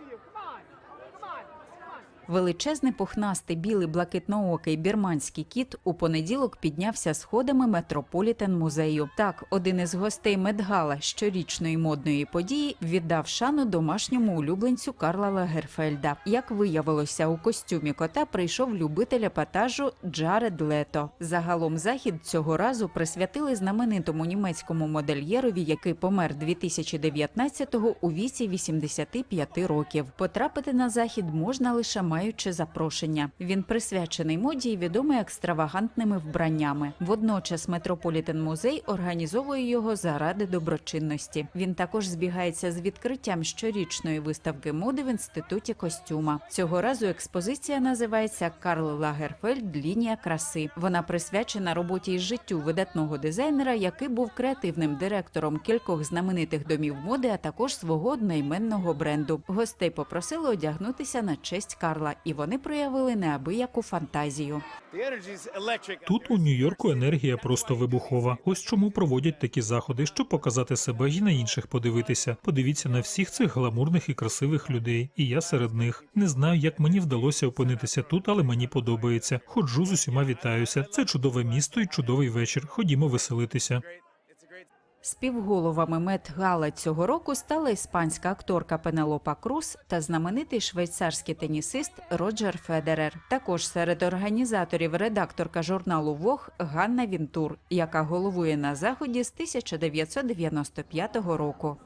to you. Come on. Величезний пухнастий білий блакитноокий бірманський кіт у понеділок піднявся сходами метрополітен музею. Так, один із гостей Медгала щорічної модної події віддав шану домашньому улюбленцю Карла Лагерфельда. Як виявилося, у костюмі кота прийшов любитель епатажу Джаред Лето. Загалом захід цього разу присвятили знаменитому німецькому модельєрові, який помер 2019-го у віці 85 років. Потрапити на захід можна лише маючи запрошення. Він присвячений моді і відомий екстравагантними вбраннями. Водночас Метрополітен музей організовує його заради доброчинності. Він також збігається з відкриттям щорічної виставки моди в інституті костюма. Цього разу експозиція називається Карл Лагерфельд Лінія краси. Вона присвячена роботі і життю видатного дизайнера, який був креативним директором кількох знаменитих домів моди, а також свого одноіменного бренду. Гостей попросили одягнутися на честь Карла, і вони проявили неабияку фантазію. Тут у Нью-Йорку енергія просто вибухова. Ось чому проводять такі заходи, щоб показати себе і на інших подивитися. Подивіться на всіх цих гламурних і красивих людей, і я серед них. Не знаю, як мені вдалося опинитися тут, але мені подобається. Ходжу з усіма вітаюся. Це чудове місто і чудовий вечір. Ходімо веселитися. Співголовами медгала цього року стала іспанська акторка Пенелопа Круз та знаменитий швейцарський тенісист Роджер Федерер. Також серед організаторів редакторка журналу Вог Ганна Вінтур, яка головує на заході з 1995 року.